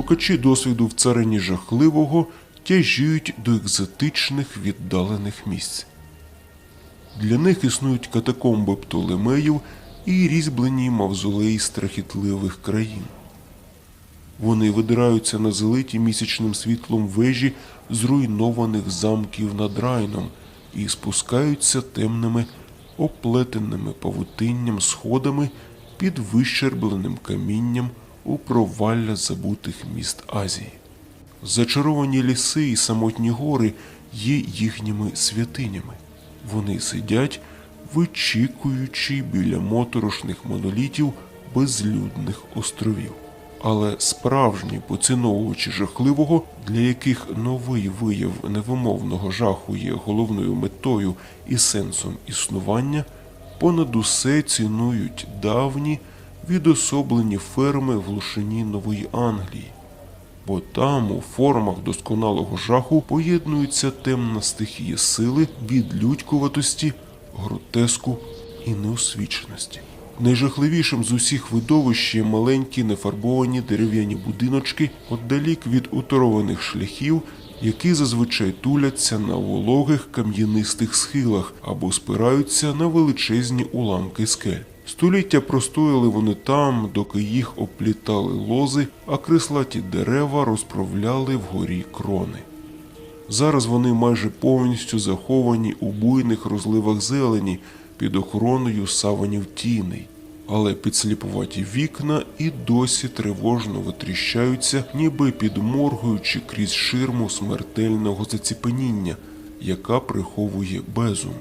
Шукачі досвіду в царині жахливого тяжіють до екзотичних віддалених місць. Для них існують катакомби Птолемеїв і різьблені мавзолеї страхітливих країн. Вони видираються на залиті місячним світлом вежі зруйнованих замків над райном і спускаються темними, оплетеними павутинням сходами під вищербленим камінням у провалля забутих міст Азії. Зачаровані ліси і самотні гори є їхніми святинями. Вони сидять, вичікуючи біля моторошних монолітів безлюдних островів. Але справжні поціновувачі жахливого, для яких новий вияв невимовного жаху є головною метою і сенсом існування, понад усе цінують давні відособлені ферми в глушині Нової Англії. Бо там, у формах досконалого жаху, поєднується темна стихія сили, відлюдькуватості, гротеску і неосвіченості. Найжахливішим з усіх видовищ є маленькі нефарбовані дерев'яні будиночки, отдалік від уторованих шляхів, які зазвичай туляться на вологих кам'янистих схилах або спираються на величезні уламки скель. Століття простояли вони там, доки їх оплітали лози, а крислаті дерева розправляли вгорі крони. Зараз вони майже повністю заховані у буйних розливах зелені під охороною саванів тіней, але підсліпуваті вікна і досі тривожно витріщаються, ніби підморгуючи крізь ширму смертельного заціпеніння, яка приховує безум,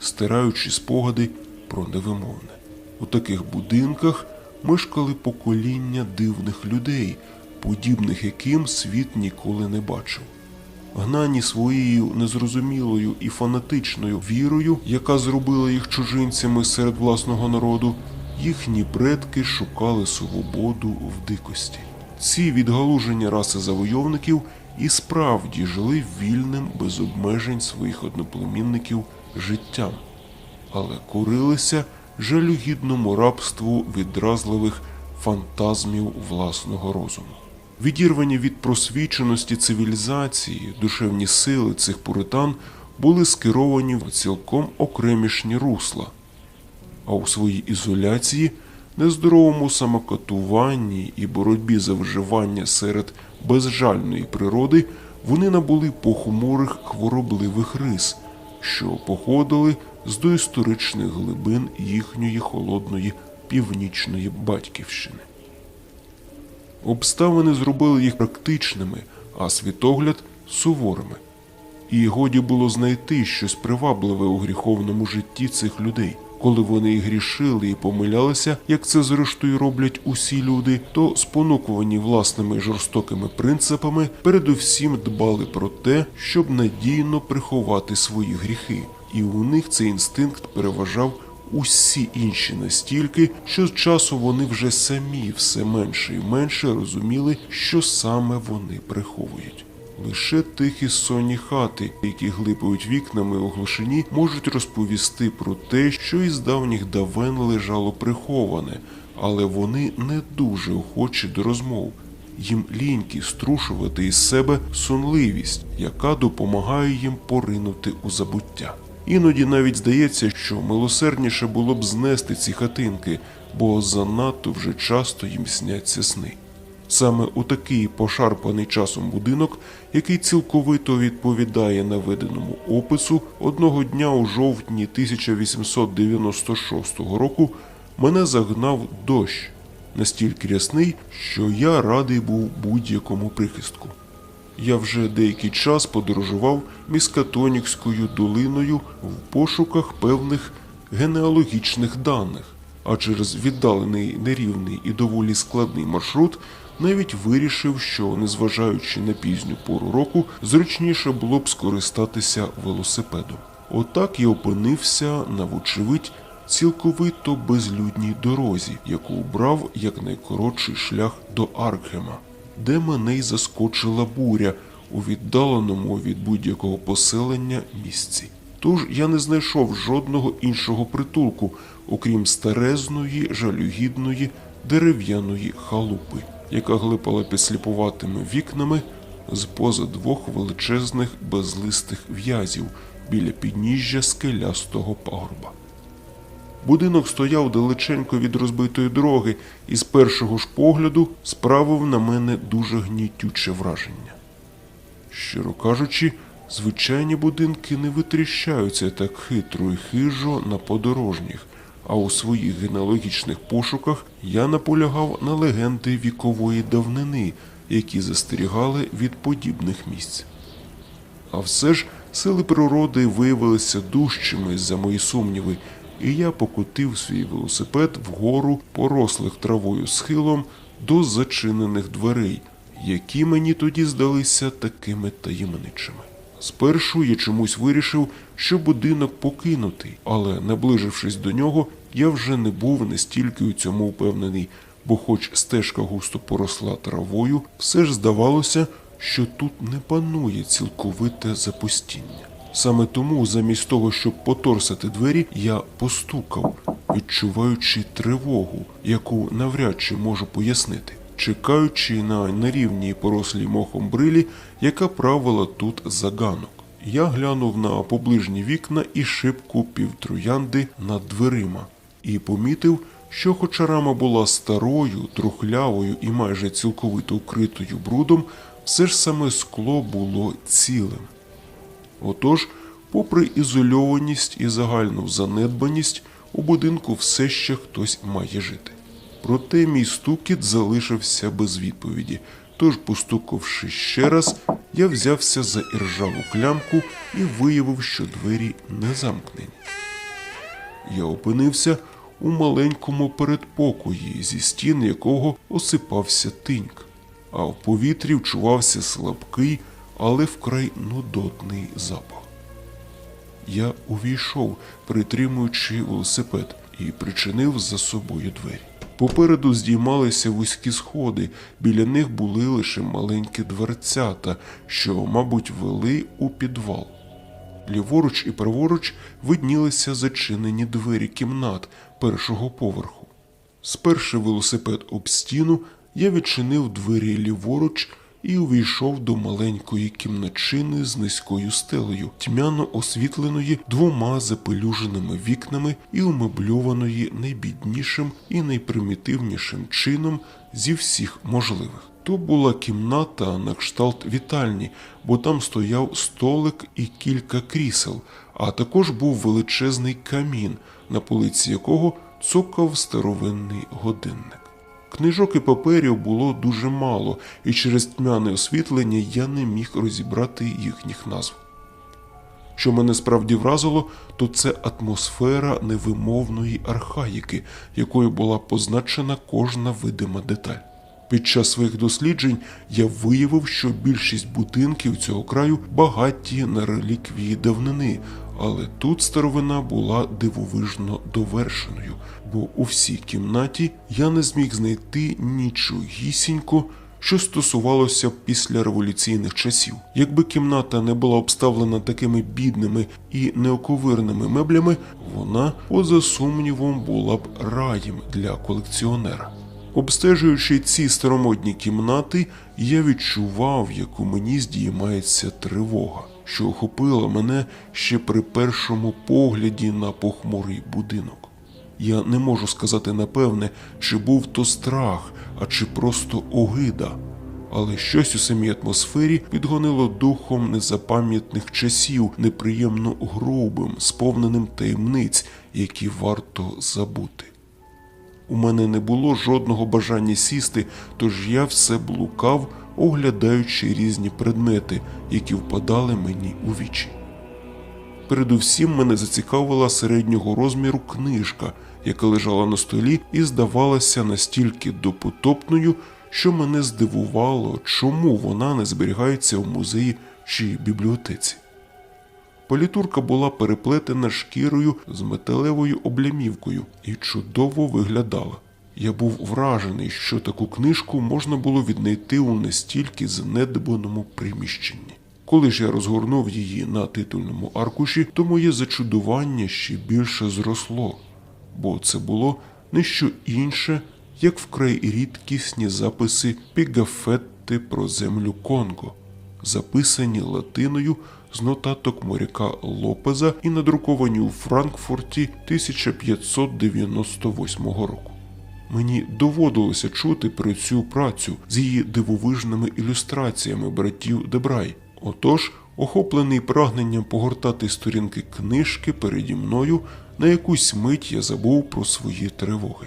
стираючи спогади про невимовне. У таких будинках мешкали покоління дивних людей, подібних яким світ ніколи не бачив. Гнані своєю незрозумілою і фанатичною вірою, яка зробила їх чужинцями серед власного народу, їхні предки шукали свободу в дикості. Ці відгалуження раси завойовників і справді жили вільним без обмежень своїх одноплемінників життям, але курилися жалюгідному рабству відразливих фантазмів власного розуму. Відірвані від просвіченості цивілізації, душевні сили цих пуритан були скеровані в цілком окремішні русла, а у своїй ізоляції, нездоровому самокатуванні і боротьбі за виживання серед безжальної природи вони набули похмурих хворобливих рис, що походили з доісторичних глибин їхньої холодної північної батьківщини. Обставини зробили їх практичними, а світогляд суворими. І годі було знайти щось привабливе у гріховному житті цих людей. Коли вони і грішили і помилялися, як це зрештою роблять усі люди, то спонукувані власними жорстокими принципами, передусім дбали про те, щоб надійно приховати свої гріхи, і у них цей інстинкт переважав усі інші настільки, що з часу вони вже самі все менше і менше розуміли, що саме вони приховують. Лише тихі сонні хати, які глипають вікнами у глушині, можуть розповісти про те, що із давніх давен лежало приховане, але вони не дуже охочі до розмов. Їм ліньки струшувати із себе сонливість, яка допомагає їм поринути у забуття. Іноді навіть здається, що милосердніше було б знести ці хатинки, бо занадто вже часто їм сняться сни. Саме у такий пошарпаний часом будинок, який цілковито відповідає наведеному опису, одного дня у жовтні 1896 року мене загнав дощ, настільки рясний, що я радий був будь-якому прихистку. Я вже деякий час подорожував міскатонікською долиною в пошуках певних генеалогічних даних, а через віддалений нерівний і доволі складний маршрут навіть вирішив, що, незважаючи на пізню пору року, зручніше було б скористатися велосипедом. Отак я опинився на вочевидь цілковито безлюдній дорозі, яку обрав як найкоротший шлях до Аркгема, де мене й заскочила буря у віддаленому від будь-якого поселення місці. Тож я не знайшов жодного іншого притулку, окрім старезної, жалюгідної дерев'яної халупи, яка глипала під сліпуватими вікнами з поза двох величезних безлистих в'язів біля підніжжя скелястого пагорба. Будинок стояв далеченько від розбитої дороги і з першого ж погляду справив на мене дуже гнітюче враження. Щиро кажучи, звичайні будинки не витріщаються так хитро і хижо на подорожніх, а у своїх генеалогічних пошуках я наполягав на легенди вікової давнини, які застерігали від подібних місць. А все ж сили природи виявилися дужчими за мої сумніви, і я покотив свій велосипед вгору порослих травою схилом до зачинених дверей, які мені тоді здалися такими таємничими. Спершу я чомусь вирішив, що будинок покинутий, але, наближившись до нього, я вже не був настільки у цьому впевнений, бо, хоч стежка густо поросла травою, все ж здавалося, що тут не панує цілковите запустіння. Саме тому, замість того, щоб поторсати двері, я постукав, відчуваючи тривогу, яку навряд чи можу пояснити, чекаючи на нерівній порослій мохом брилі, яка правила тут за ганок. Я глянув на поближні вікна і шибку півтроянди над дверима і помітив, що хоча рама була старою, трухлявою і майже цілковито вкритою брудом, все ж саме скло було цілим. Отож, попри ізольованість і загальну занедбаність, у будинку все ще хтось має жити. Проте мій стукіт залишився без відповіді, тож, постукавши ще раз, я взявся за іржаву клямку і виявив, що двері не замкнені. Я опинився у маленькому передпокої, зі стін якого осипався тиньк, а в повітрі вчувався слабкий, але вкрай нудотний запах. Я увійшов, притримуючи велосипед, і причинив за собою двері. Попереду здіймалися вузькі сходи, біля них були лише маленькі дверцята, що, мабуть, вели у підвал. Ліворуч і праворуч виднілися зачинені двері кімнат першого поверху. Сперши велосипед об стіну, я відчинив двері ліворуч і увійшов до маленької кімначини з низькою стелею, тьмяно освітленої двома запелюженими вікнами і умебльованої найбіднішим і найпримітивнішим чином зі всіх можливих. То була кімната на кшталт вітальні, бо там стояв столик і кілька крісел, а також був величезний камін, на полиці якого цокав старовинний годинник. Книжок і паперів було дуже мало, і через тьмяне освітлення я не міг розібрати їхніх назв. Що мене справді вразило, то це атмосфера невимовної архаїки, якою була позначена кожна видима деталь. Під час своїх досліджень я виявив, що більшість будинків цього краю багаті на реліквії давнини, але тут старовина була дивовижно довершеною, бо у всій кімнаті я не зміг знайти нічогісінько, що стосувалося післяреволюційних часів. Якби кімната не була обставлена такими бідними і неоковирними меблями, вона, поза сумнівом, була б раєм для колекціонера. Обстежуючи ці старомодні кімнати, я відчував, як у мені здіймається тривога, що охопила мене ще при першому погляді на похмурий будинок. Я не можу сказати напевне, чи був то страх, а чи просто огида. Але щось у самій атмосфері підгонило духом незапам'ятних часів, неприємно грубим, сповненим таємниць, які варто забути. У мене не було жодного бажання сісти, тож я все блукав, оглядаючи різні предмети, які впадали мені у вічі. Передусім мене зацікавила середнього розміру книжка, яка лежала на столі і здавалася настільки допотопною, що мене здивувало, чому вона не зберігається в музеї чи бібліотеці. Політурка була переплетена шкірою з металевою облямівкою і чудово виглядала. Я був вражений, що таку книжку можна було віднайти у настільки занедбаному приміщенні. Коли ж я розгорнув її на титульному аркуші, то моє зачудування ще більше зросло, бо це було не що інше, як вкрай рідкісні записи Пігафетти про землю Конго, записані латиною з нотаток моряка Лопеза і надруковані у Франкфурті 1598 року. Мені доводилося чути про цю працю з її дивовижними ілюстраціями братів Дебрай. Отож, охоплений прагненням погортати сторінки книжки переді мною, на якусь мить я забув про свої тривоги.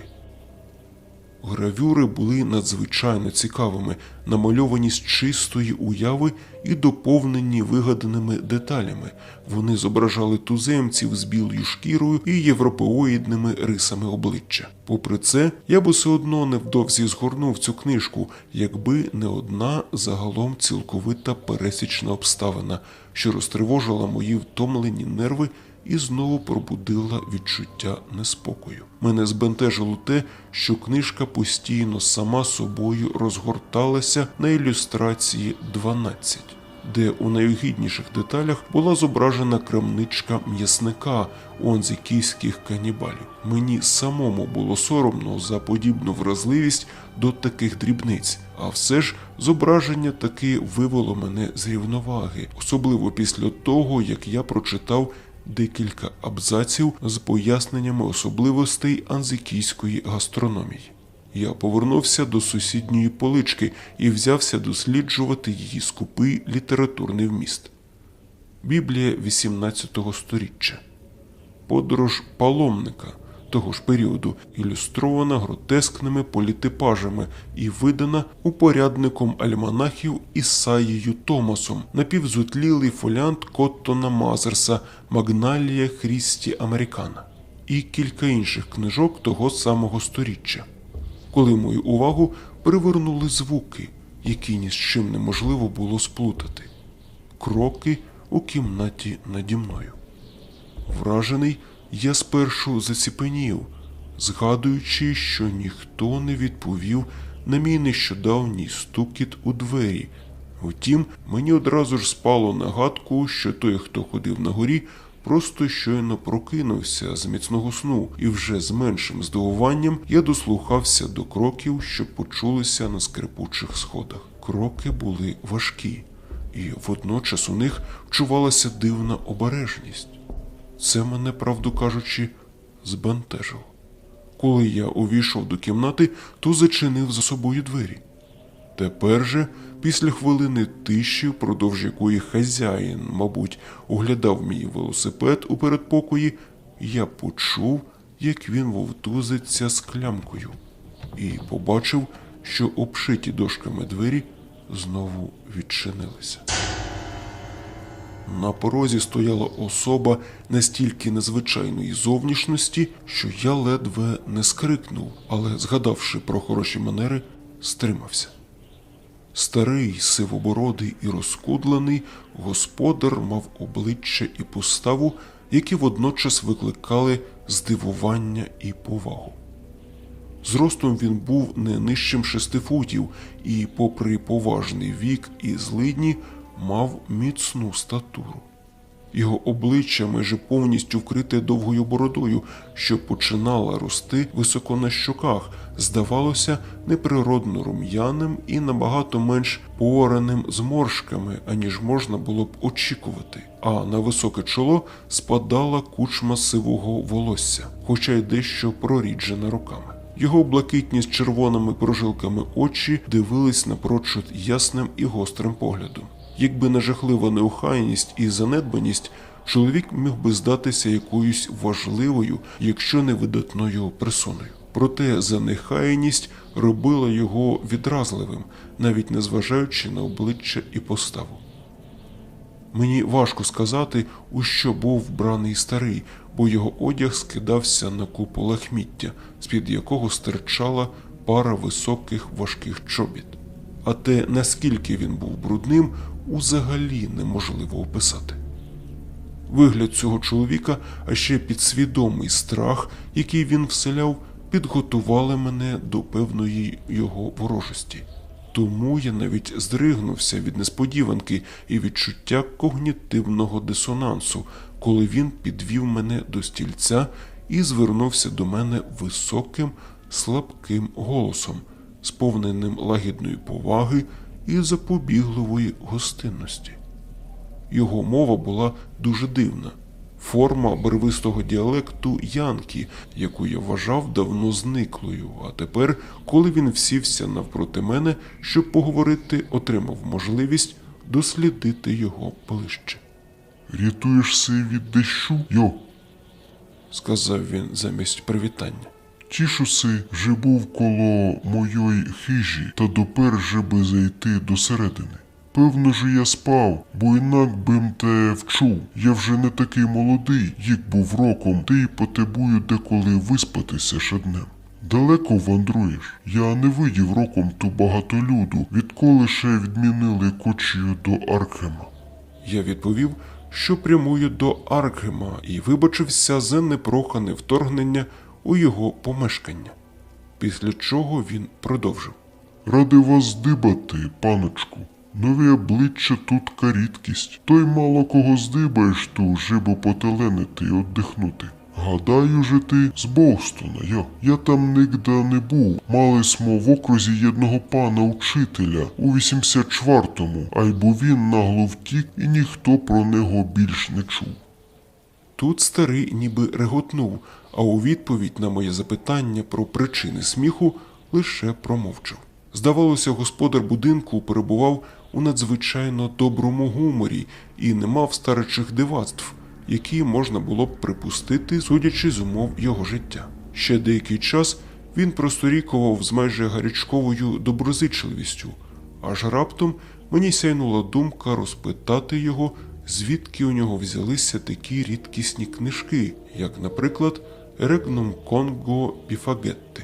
Гравюри були надзвичайно цікавими, намальовані з чистої уяви і доповнені вигаданими деталями. Вони зображали туземців з білою шкірою і європеоїдними рисами обличчя. Попри це, я б усе одно невдовзі згорнув цю книжку, якби не одна загалом цілковита пересічна обставина, що розтривожила мої втомлені нерви і знову пробудила відчуття неспокою. Мене збентежило те, що книжка постійно сама собою розгорталася на ілюстрації 12, де у найогідніших деталях була зображена крамничка м'ясника онзікійських канібалів. Мені самому було соромно за подібну вразливість до таких дрібниць, а все ж зображення таки вивело мене з рівноваги, особливо після того, як я прочитав декілька абзаців з поясненнями особливостей анзикійської гастрономії. Я повернувся до сусідньої полички і взявся досліджувати її скупий літературний вміст. Біблія 18 століття. подорож паломника того ж періоду, ілюстрована гротескними політипажами і видана упорядником альманахів Ісаїю Томасом, напівзутлілий фоліант Коттона Мазерса Магналія Хрісті Американа і кілька інших книжок того самого сторіччя. Коли мою увагу привернули звуки, які ні з чим неможливо було сплутати, кроки у кімнаті наді мною. Вражений, я спершу заціпенів, згадуючи, що ніхто не відповів на мій нещодавній стукіт у двері. Втім, мені одразу ж спало на гадку, що той, хто ходив на горі, просто щойно прокинувся з міцного сну, і вже з меншим здивуванням я дослухався до кроків, що почулися на скрипучих сходах. Кроки були важкі, і водночас у них вчувалася дивна обережність. Це мене, правду кажучи, збентежило. Коли я увійшов до кімнати, то зачинив за собою двері. Тепер же, після хвилини тиші, впродовж якої хазяїн, мабуть, оглядав мій велосипед у передпокої, я почув, як він вовтузиться з клямкою, і побачив, що обшиті дошками двері знову відчинилися. На порозі стояла особа настільки незвичайної зовнішності, що я ледве не скрикнув, але, згадавши про хороші манери, стримався. Старий, сивобородий і розкудлений, господар мав обличчя і поставу, які водночас викликали здивування і повагу. Зростом він був не нижчим шести футів і, попри поважний вік і злидні, мав міцну статуру. Його обличчя майже повністю вкрите довгою бородою, що починала рости високо на щоках, здавалося неприродно рум'яним і набагато менш пораним зморшками, аніж можна було б очікувати. А на високе чоло спадала кучма сивого волосся, хоча й дещо проріджена руками. Його блакитні з червоними прожилками очі дивились напрочуд ясним і гострим поглядом. Якби не жахлива неохайність і занедбаність, чоловік міг би здатися якоюсь важливою, якщо не видатною персоною. Проте занехайність робила його відразливим, навіть незважаючи на обличчя і поставу. Мені важко сказати, у що був вбраний старий, бо його одяг скидався на купу лахміття, з-під якого стирчала пара високих важких чобіт. А те, наскільки він був брудним, узагалі неможливо описати. Вигляд цього чоловіка, а ще підсвідомий страх, який він вселяв, підготували мене до певної його ворожості. Тому я навіть здригнувся від несподіванки і відчуття когнітивного дисонансу, коли він підвів мене до стільця і звернувся до мене високим, слабким голосом, сповненим лагідної поваги і запобігливої гостинності. Його мова була дуже дивна. Форма барвистого діалекту Янки, яку я вважав давно зниклою, а тепер, коли він всівся навпроти мене, щоб поговорити, отримав можливість дослідити його ближче. Рятуєшся від дощу, йо. Сказав він замість привітання. Тішуси же був коло моєї хижі та допер же би зайти до середини. Певно же я спав, бо інак бим те вчув. Я вже не такий молодий, як був роком, ти й потребую деколи виспатися щоднем. Далеко вандруєш. Я не видів роком ту багато люду, відколи ще відмінили кочію до Аркхема. Я відповів, що прямую до Аркгема і вибачився за непрохане вторгнення у його помешкання. Після чого він продовжив. Ради вас здибати, паночку. Нові обличчя тут рідкість. Той мало кого здибаєш ту, жибо потеленити і оддихнути. Гадаю же ти з Бостона, я. Я там нігде не був. Мали смо в окрузі єдного пана учителя у 84-му, айбо він нагло втік і ніхто про нього більш не чув. Тут старий ніби реготнув, а у відповідь на моє запитання про причини сміху лише промовчав. Здавалося, господар будинку перебував у надзвичайно доброму гуморі і не мав старичих дивацтв, які можна було б припустити, судячи з умов його життя. Ще деякий час він просторікував з майже гарячковою доброзичливістю, аж раптом мені сяйнула думка розпитати його, звідки у нього взялися такі рідкісні книжки, як, наприклад, Регном Конго Піфагетти.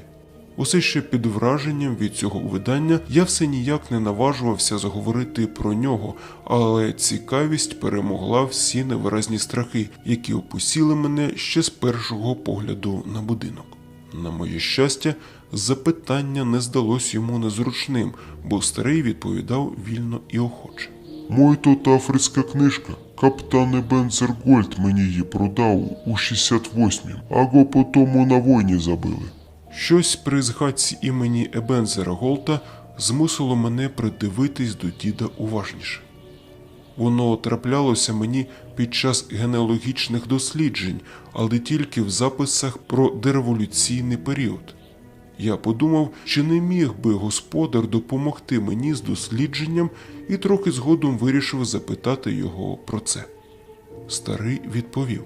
Усе ще під враженням від цього видання я все ніяк не наважувався заговорити про нього, але цікавість перемогла всі невиразні страхи, які опусіли мене ще з першого погляду на будинок. На моє щастя, запитання не здалось йому незручним, бо старий відповідав вільно і охоче. Мой то африцька книжка. Каптане Бенцергольд мені її продав у 68-м, а го потому на війні забили. Щось при згадці імені Ебензера Голта змусило мене придивитись до діда уважніше. Воно траплялося мені під час генеалогічних досліджень, але тільки в записах про дереволюційний період. Я подумав, чи не міг би господар допомогти мені з дослідженням і трохи згодом вирішив запитати його про це. Старий відповів.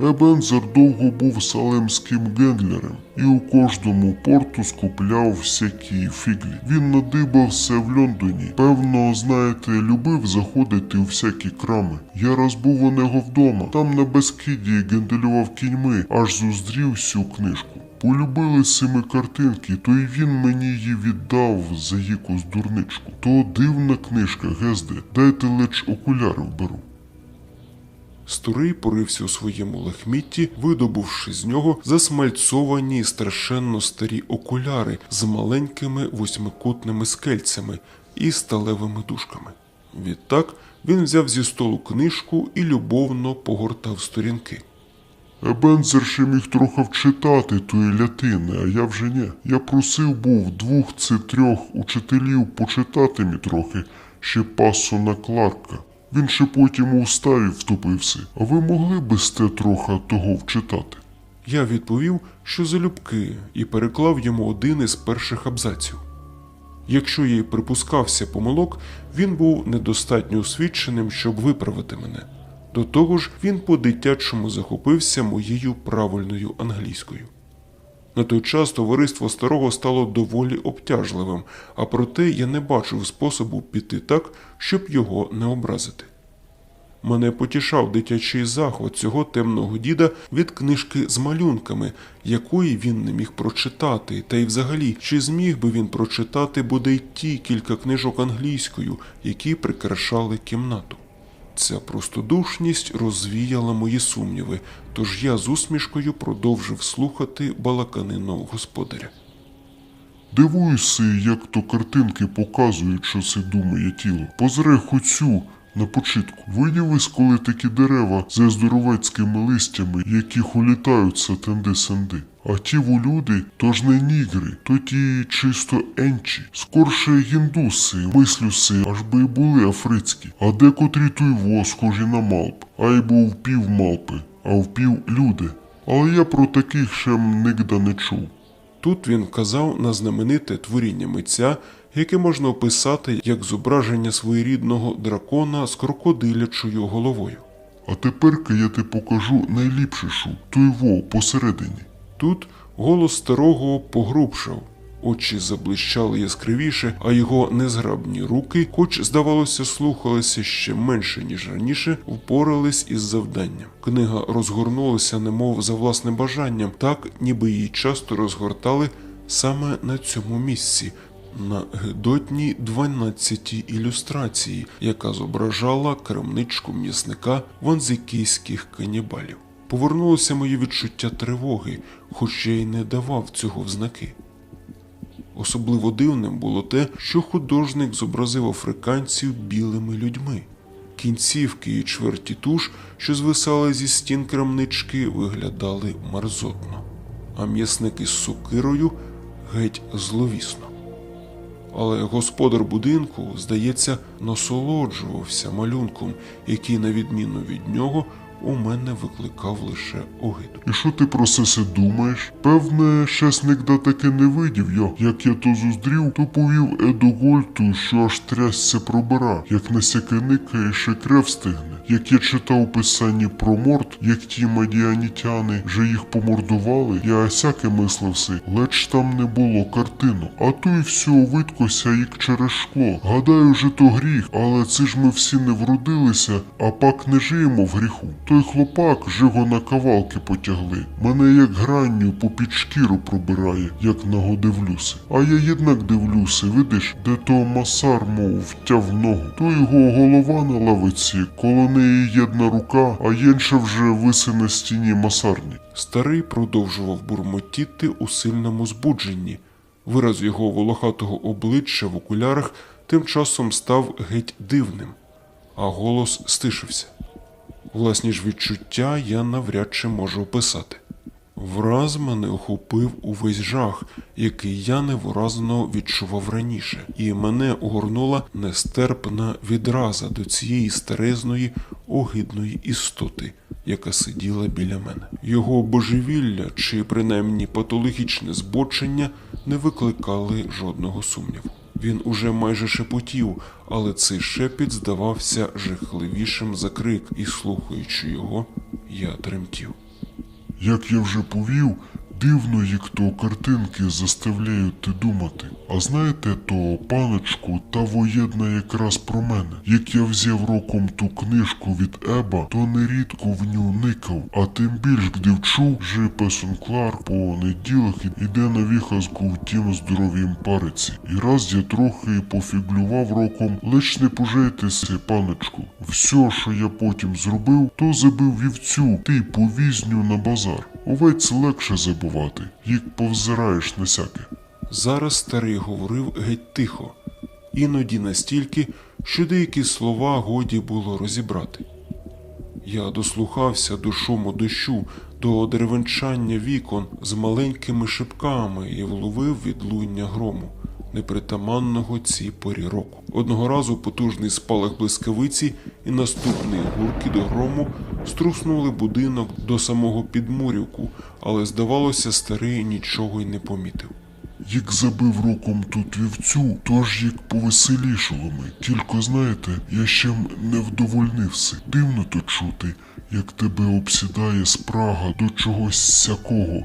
Ебензер довго був салемським гендлером і у кожному порту скупляв всякі фіглі. Він надибався в Лондоні. Певно, знаєте, любив заходити у всякі крами. Я раз був у нього вдома, там на Бескіді генделював кіньми, аж зустрів всю книжку. Полюбили сими картинки, то й він мені її віддав за якусь дурничку. То дивна книжка, Гезде, дайте лиш окуляри вберу. Старий порився у своєму лахмітті, видобувши з нього засмальцовані страшенно старі окуляри з маленькими восьмикутними скельцями і сталевими дужками. Відтак він взяв зі столу книжку і любовно погортав сторінки. Ебензер ще міг трохи вчитати тої лятини, а я вже ні. Я просив був двох чи трьох учителів почитати мені трохи, ще пасона Кларка. Він ще потім у уставі втупився. А ви могли би сте трохи того вчитати? Я відповів, що залюбки, і переклав йому один із перших абзаців. Якщо я й припускався помилок, він був недостатньо освіченим, щоб виправити мене. До того ж, він по-дитячому захопився моєю правильною англійською. На той час товариство старого стало доволі обтяжливим, а проте я не бачив способу піти так, щоб його не образити. Мене потішав дитячий захват цього темного діда від книжки з малюнками, якої він не міг прочитати, та й взагалі, чи зміг би він прочитати бодай ті кілька книжок англійською, які прикрашали кімнату. Ця простодушність розвіяла мої сумніви, тож я з усмішкою продовжив слухати балаканину господаря. Дивуюся, як то картинки показують, що це думає тіло. Позре хоцю на початку. Виділись, коли такі дерева з здоровецькими листями, які холітаються тенди-сенди. А ті волюди то ж не нігри, то ті чисто енчі. Скорше гіндуси, мислюси, аж би й були африцькі. А декотрі туйво схожі на малп, а й був пів малпи, а впів люди. Але я про таких ще нігда не чув. Тут він вказав на знамените творіння митця, яке можна описати як зображення своєрідного дракона з крокодилячою головою. А тепер-ка я ти покажу найліпшішу, туйво посередині. Тут голос старого погрубшав, очі заблищали яскравіше, а його незграбні руки, хоч, здавалося, слухалися ще менше, ніж раніше, впорались із завданням. Книга розгорнулася, немов за власним бажанням, так ніби її часто розгортали саме на цьому місці. На гидотній 12-й ілюстрації, яка зображала крамничку м'ясника ванзикійських канібалів. Повернулося моє відчуття тривоги, хоч я й не давав цього в знаки. Особливо дивним було те, що художник зобразив африканців білими людьми. Кінцівки і чверті туш, що звисали зі стін крамнички, виглядали марзотно, а м'ясник із сокирою геть зловісно. Але господар будинку, здається, насолоджувався малюнком, який, на відміну від нього, у мене викликав лише огиду. І що ти про це се думаєш? Певне, щас нігда таки не видів я. Як я то зустрів, то повів Едогольту, що аж трясся пробира, як на сяке никає, ще крев стигне. Як я читав писання про морд, як ті мадіанітяни вже їх помордували, я осяке мислив си, леч там не було картину. А то й всього видкося, як через шкло. Гадаю, же то гріх, але це ж ми всі не вродилися, а пак не жиємо в гріху. Той хлопак ж його на кавалки потягли. Мене як гранню попід шкіру пробирає, як нагодивлюся. А я єднак дивлюся, видиш, де то масар, мов втяв ногу. То його голова на лавиці, коло неї єдна рука, а єнша вже виси на стіні масарні. Старий продовжував бурмотіти у сильному збудженні. Вираз його волохатого обличчя в окулярах тим часом став геть дивним, а голос стишився. Власні ж відчуття я навряд чи можу описати. Враз мене охопив увесь жах, який я невиразно відчував раніше, і мене огорнула нестерпна відраза до цієї старезної огидної істоти, яка сиділа біля мене. Його божевілля чи принаймні патологічне збочення не викликали жодного сумніву. Він уже майже шепотів, але цей шепіт здавався жахливішим за крик, і слухаючи його, я тремтів. Як я вже повів, дивно, то картинки заставляють ти думати. А знаєте, то паночку та воєдна якраз про мене. Як я взяв роком ту книжку від Еба, то нерідко в ню никав, а тим більш гди вчув, же песун Клар по неділах іде на віхазку в тім здоров'ям париці. І раз я трохи пофіглював роком, лиш не пожейтеся, паночку. Все, що я потім зробив, то забив вівцю, ти повізню на базар. Овець легше забувати, як повзираєш на сяке. Зараз старий говорив геть тихо, іноді настільки, що деякі слова годі було розібрати. Я дослухався до шуму дощу, до деревенчання вікон з маленькими шибками і вловив відлуння грому, непритаманного цій порі року. Одного разу потужний спалах блискавиці і наступний гурки до грому струснули будинок до самого підмурівку, але здавалося, старий нічого й не помітив. Як забив роком тут вівцю, тож як повеселішало ми. Тільки знаєте, я ще м не вдовольнився. Дивно то чути, як тебе обсідає спрага до чогось сякого.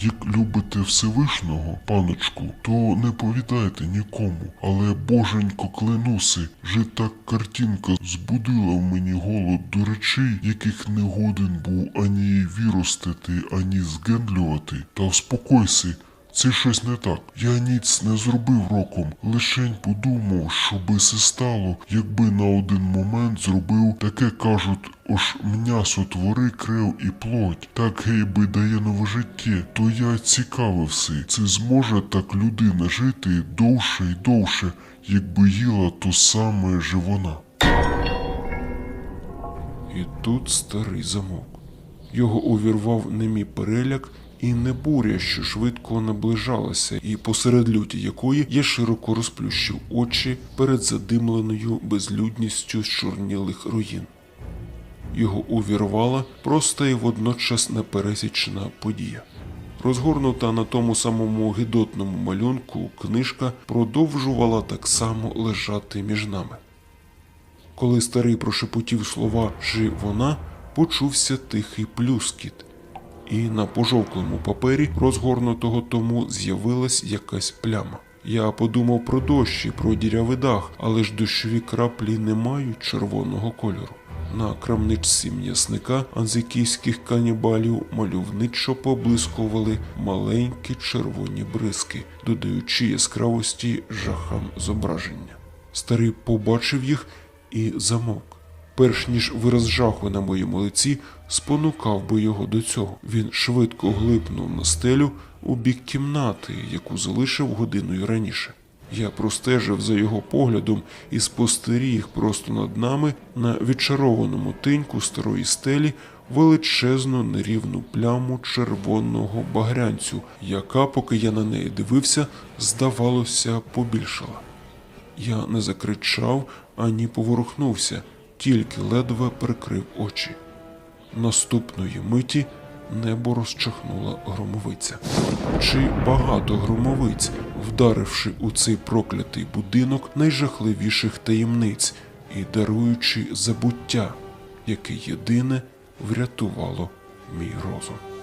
Як любите Всевишнього, паночку, то не повідайте нікому, але боженько клянуси, же так картинка збудила в мені голод до речей, яких не годен був ані віростити, ані згендлювати. Та вспокойся, це щось не так. Я ніц не зробив роком, лишень подумав, що би се стало, якби на один момент зробив таке кажуть, ож м'ясо твори крев і плоть, так гей би дає нове життя, то я цікавився, це зможе так людина жити довше й довше, якби їла то саме же вона. І тут старий замовк. Його увірвав немій переляк і не буря, що швидко наближалася, і посеред люті якої я широко розплющив очі перед задимленою безлюдністю чорнілих руїн. Його увірвала проста і водночас непересічна подія. Розгорнута на тому самому гидотному малюнку книжка продовжувала так само лежати між нами. Коли старий прошепотів слова «жи вона, почувся тихий плюскіт, і на пожовклому папері розгорнутого тому з'явилась якась пляма. Я подумав про дощ і про дірявий дах, але ж дощові краплі не мають червоного кольору. На крамничці м'ясника анзикійських канібалів мальовничо поблискували маленькі червоні бризки, додаючи яскравості жахам зображення. Старий побачив їх і замовк. Перш ніж вираз жаху на моєму лиці спонукав би його до цього. Він швидко глипнув на стелю у бік кімнати, яку залишив годиною раніше. Я простежив за його поглядом і спостеріг просто над нами на відчарованому тиньку старої стелі величезну нерівну пляму червоного багрянцю, яка, поки я на неї дивився, здавалося, побільшала. Я не закричав ані поворухнувся, тільки ледве прикрив очі. Наступної миті небо розчахнула громовиця. Чи багато громовиць, вдаривши у цей проклятий будинок найжахливіших таємниць і даруючи забуття, яке єдине врятувало мій розум.